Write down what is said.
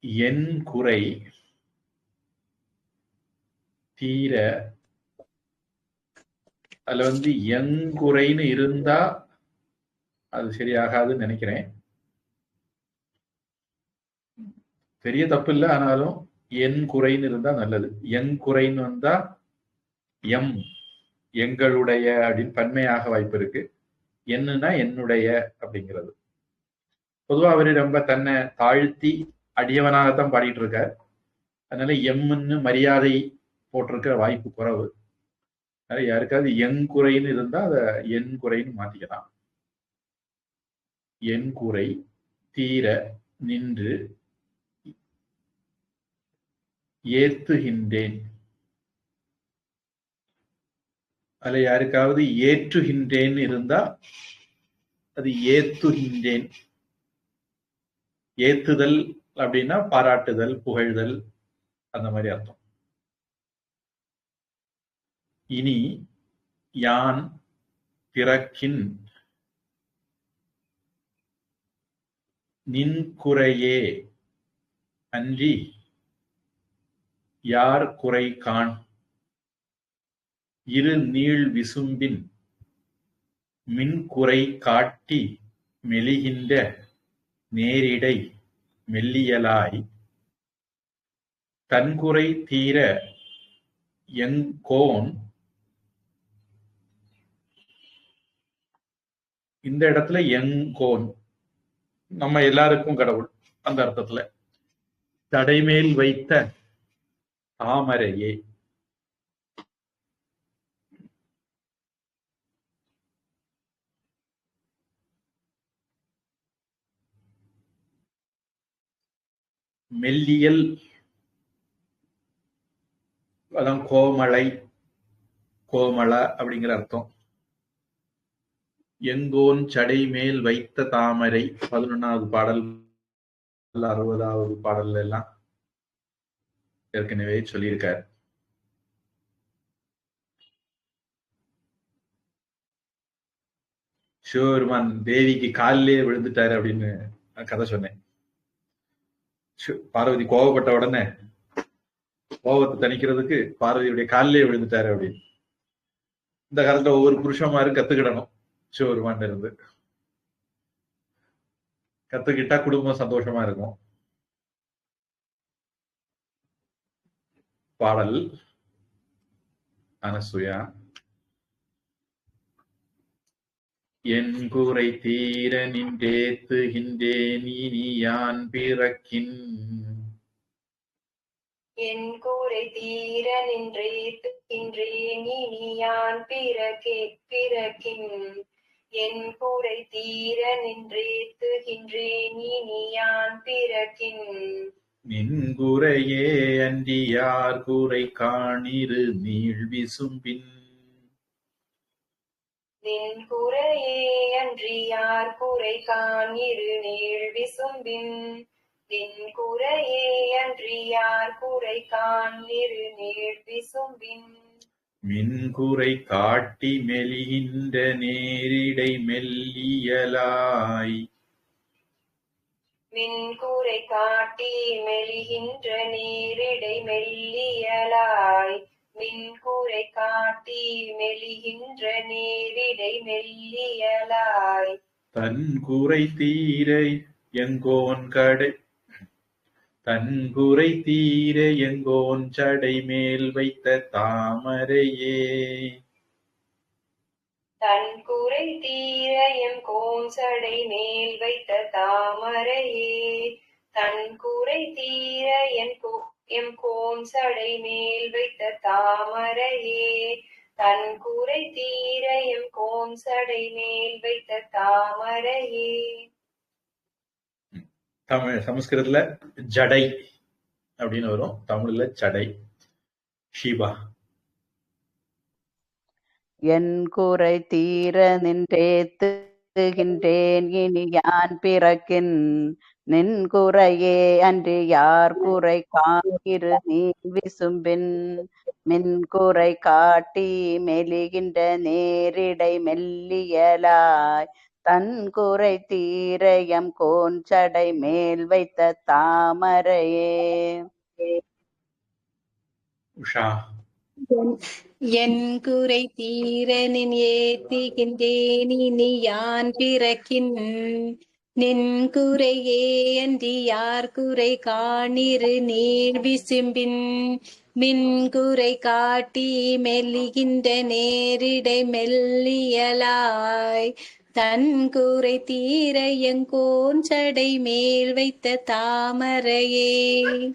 என் குறை தீர அதுல வந்து எங்குறைன்னு இருந்தா அது சரியாகாதுன்னு நினைக்கிறேன். பெரிய தப்பு இல்லை ஆனாலும் என் குறைன்னு இருந்தா நல்லது. என் குறைன்னு வந்தா எம் எங்களுடைய அப்படின்னு பன்மையாக வாய்ப்பு இருக்கு. என்னன்னா என்னுடைய அப்படிங்கிறது. பொதுவா அவரு ரொம்ப தன்னை தாழ்த்தி அடியவனாகத்தான் பாடிட்டு இருக்கார். அதனால எம்முன்னு மரியாதை போட்டிருக்கிற வாய்ப்பு குறைவு. அதனால யாருக்காவது என் குறைன்னு இருந்தா அதை என் குறைன்னு மாத்திக்கலாம். என் குறை தீர நின்று ஏத்துகின்றேன். அதுல யாருக்காவது ஏற்றுகின்றேன் இருந்தா அது ஏத்துகின்றேன். ஏத்துதல் அப்படின்னா பாராட்டுதல் புகழ்தல் அந்த மாதிரி அர்த்தம். இனி யான் பிறக்கின் நின் குறையே அன்றி யார் குறை காண்? இரு நீள் விசும்பின் மின்குறை காட்டி மெலிகின்ற நேரிடை மெல்லியலாய் தன்குறை தீர எங்கோன் இந்த இடத்துல எங்கோன். நம்ம எல்லாருக்கும் கடவுள் அந்த அர்த்தத்துல. தடைமேல் வைத்த தாமரையே. மெல்லியல் அதான் கோமலை கோமள அப்படிங்கிற அர்த்தம். எங்கோன் சடை மேல் வைத்த தாமரை பதினொன்னாவது பாடல் அறுபதாவது பாடல்ல எல்லாம் ஏற்கனவே சொல்லியிருக்கார். சிவபெருமான் தேவிக்கு காலிலே விழுந்துட்டாரு அப்படின்னு நான் கதை சொன்னேன். பார்வதி கோவப்பட்ட உடனே கோபத்தை தணிக்கிறதுக்கு பார்வதியுடைய காலிலே விழுந்துட்டாரு அப்படின்னு. இந்த காலத்துல ஒவ்வொரு புருஷமாரும் கத்துக்கிடணும் சிவபெருமான் இருந்து. கத்துக்கிட்டா குடும்பம் சந்தோஷமா இருக்கும். பாடல் அனசுயா. என் குறை தீர நின்றேத்துகின்றேன் இனி யான் பிறக்கின்? என் கூரை தீர நின்றேத்துகின்றேன் இனி யான் பிறக்கே பிறக்கின்? என் கூரை தீர நின்றேத்துகின்றேன் இனி யான் பிறக்கின்? நின் குறையே அன்றி யார் கூரை காணிரு நீள் விசும்பின் நின் குறையே அன்றி யார் குறை காண் இரு நீள் விசும்பின். நின் குறையே அன்றி யார் குறை காண் இரு நீள் விசும்பின். மின்குறை காட்டி மெலிகின்ற நேரிடை மெல்லியலாய். மின்கூரை காட்டி மெலிகின்ற நீரிடை மெல்லியலாய். மின்கூரை காட்டி மெலிகின்ற நீரிடை மெல்லியலாய். தன் குறை தீர எங்கோன் கடை தன் குறை தீர எங்கோன் சடை மேல் வைத்த தாமரையே. தன் குறை தீர எம் கோஞ்சடை மேல் வைத்த தாமரையே. தன் குறை தீர என் எம் கோஞ்சடை மேல் வைத்த தாமரையே. தன் குறை தீர எம் கோஞ்சடை மேல் வைத்த தாமரையே. தமிழ் சமஸ்கிருதத்துல ஜடை அப்படின்னு வரும். தமிழ்ல சடை. ஷீபா. என் குறை தீர நின்றேத்துகின்றேன் இனி யான் பிறக்கின் நின் குறையே அன்று யார் குறை காண்கிறு நீ விசும்பின். மின் குறை காட்டி மெலிகின்ற நேரிடை மெல்லியலாய். தன் குறை தீரயம் கோஞ்சடை மேல் வைத்த தாமரையே. உஷா. என் குறை தீரனின் ஏத்துகின்றேன் இனி யான் பிறக்கின்? நின் குறையே அன்றி யார் குறை காணிரு நீர் விசும்பின். மின் குறை காட்டி மெல்லுகின்ற நேரிடை மெல்லியலாய். தன் குறை தீர எங்கோன் சடை மேல் வைத்த தாமரையே.